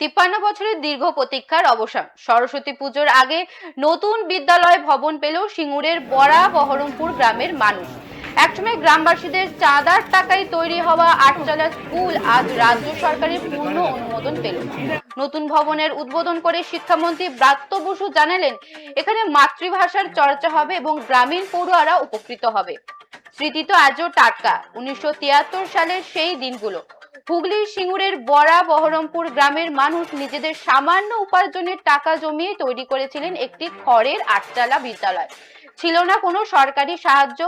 তিপ্পান্ন বছরের দীর্ঘ প্রতীক্ষার অবসান। সরস্বতী পুজোর আগে নতুন বিদ্যালয় ভবন পেল সিঙ্গুরের বড়া বহরমপুর গ্রামের মানুষ। একসময় গ্রামবাসীদের চাঁদার টাকায় তৈরি হওয়া আটচালা স্কুল আজ রাজ্য সরকারের পূর্ণ অনুমোদন পেল। নতুন ভবনের উদ্বোধন করে শিক্ষামন্ত্রী ব্রাত্য বসু জানালেন, এখানে মাতৃভাষার চর্চা হবে এবং গ্রামীণ পড়ুয়ারা উপকৃত হবে। স্মৃতি তো আজও টাটকা। উনিশশো তিয়াত্তর সালের সেই দিনগুলো। হুগলির সিঙ্গুরের বড়া বহরমপুর গ্রামের মানুষ নিজেদের সামান্য উপার্জনের টাকা জমিয়ে তৈরি করেছিলেন একটি খড়ের আটচালা বিদ্যালয়। ছিল না কোনো সরকারি সাহায্য,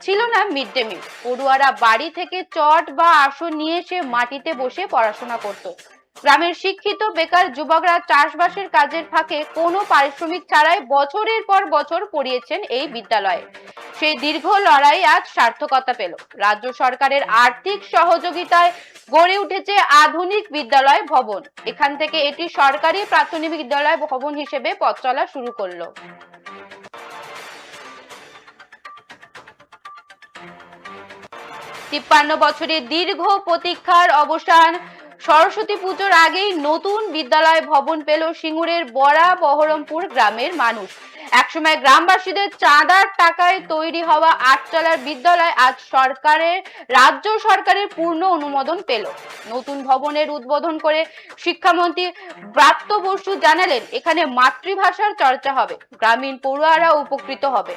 ছিল না মিড ডে মিল। পড়ুয়ারা বাড়ি থেকে চট বা আসন নিয়ে এসে মাটিতে বসে পড়াশোনা করত। গ্রামের শিক্ষিত বেকার যুবকরা চাষবাসের কাজের ফাঁকে কোনো পারিশ্রমিক ছাড়াই বছরের পর বছর পড়িয়েছেন এই বিদ্যালয়ে। সেই দীর্ঘ লড়াই আজ সার্থকতা পেল। রাজ্য সরকারের আর্থিক সহযোগিতায় গড়ে উঠেছে আধুনিক বিদ্যালয় ভবন। এখান থেকে এটি সরকারি প্রাথমিক বিদ্যালয় ভবন হিসেবে পথ চলা শুরু করল। তিপ্পান্ন বছরের দীর্ঘ প্রতীক্ষার অবসান সরস্বতী পুজোর আগেই নতুন বিদ্যালয় ভবন পেল সিঙ্গুরের বড়া বহরমপুর গ্রামের মানুষ। একসময় গ্রামবাসীদের চাঁদার টাকায় তৈরি হওয়া আটচালার বিদ্যালয় আজ সরকারের, রাজ্য সরকারের পূর্ণ অনুমোদন পেল। নতুন ভবনের উদ্বোধন করে শিক্ষামন্ত্রী ব্রাত্য বসু জানালেন, এখানে মাতৃভাষার চর্চা হবে, গ্রামীণ পড়ুয়ারা উপকৃত হবে।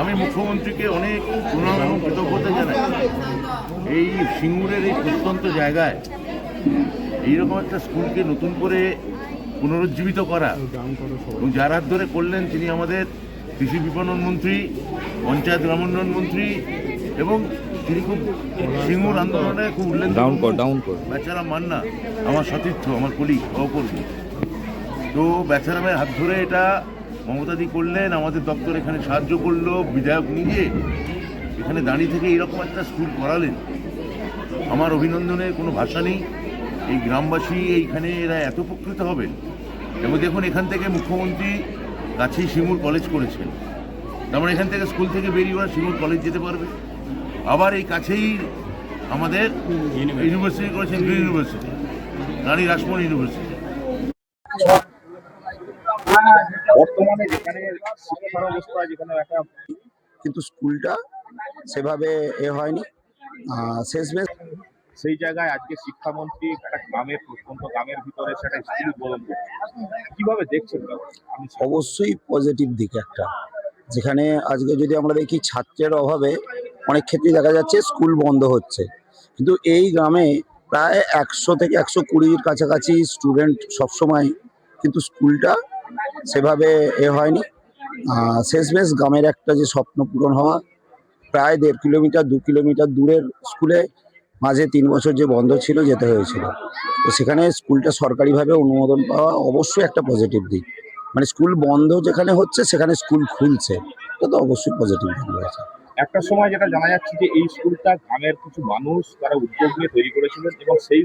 আমি মুখ্যমন্ত্রীকে অনেক প্রণাম এবং কৃতজ্ঞতা জানাই। এই সিঙ্গুরের এই প্রত্যন্ত জায়গায় এইরকম একটা স্কুলকে নতুন করে পুনরুজ্জীবিত করা এবং যার হাত ধরে করলেন তিনি আমাদের কৃষি বিপণন মন্ত্রী পঞ্চায়েত গ্রামোন্নয়ন মন্ত্রী এবং তিনি খুব সিঙ্গুর আন্দোলনে খুব উল্লেখ ডাউন কর ডাউন কর। বেচারা মান্না আমার সতীর্থ আমার কলিগ সহকর্মী। তো বেচারামের হাত ধরে এটা মমতাদি করলেন আমাদের দপ্তর এখানে সাহায্য করল বিধায়ক নিজে এখানে দাঁড়িয়ে থেকে এরকম একটা স্কুল করালেন। আমার অভিনন্দনের কোনো ভাষা নেই। এই গ্রামবাসী এইখানে এরা এত উপকৃত হবেন। এবং দেখুন এখান থেকে মুখ্যমন্ত্রী কাছেই শিমুর কলেজ করেছেন। তার মানে এখান থেকে স্কুল থেকে বেরিয়ে ওরা শিমুর কলেজ যেতে পারবে। আবার এই কাছেই আমাদের ইউনিভার্সিটি করেছেন ইউনিভার্সিটি রানী রাসমোহন ইউনিভার্সিটি। বর্তমানে যেখানে শিক্ষার অবস্থা যেখানে একটা কিন্তু স্কুলটা সেভাবে এ হয়নি। আহ, শেষমেশ সেই জায়গায় আজকে শিক্ষামন্ত্রী একটা গ্রামের প্রত্যন্ত গ্রামের ভিতরে সেটা স্কুল উদ্বোধন কীভাবে দেখছেন আমি অবশ্যই পজিটিভ দিক একটা। যেখানে আজকে যদি আমরা দেখি ছাত্রের অভাবে অনেক ক্ষেত্রে দেখা যাচ্ছে স্কুল বন্ধ হচ্ছে। কিন্তু এই গ্রামে প্রায় একশো থেকে একশো কুড়ির কাছাকাছি স্টুডেন্ট সবসময় কিন্তু স্কুলটা সেভাবে এ হয়নি। শেষমেশ গ্রামের একটা যে স্বপ্ন পূরণ হওয়া, প্রায় দেড় কিলোমিটার, দু কিলোমিটার দূরের স্কুলে মাঝে তিন বছর যে বন্ধ ছিল, যেতে হয়েছিল। তো সেখানে স্কুলটা সরকারিভাবে অনুমোদন পাওয়া অবশ্যই একটা পজিটিভ দিক। মানে স্কুল বন্ধ যেখানে হচ্ছে, সেখানে স্কুল খুলছে। এটা তো অবশ্যই পজিটিভ দিক রয়েছে। একটা সময় যেটা জানা যাচ্ছে যে এই স্কুলটা গ্রামের কিছু মানুষ, তারা উদ্যোগ নিয়ে তৈরি করেছিলেন এবং সেই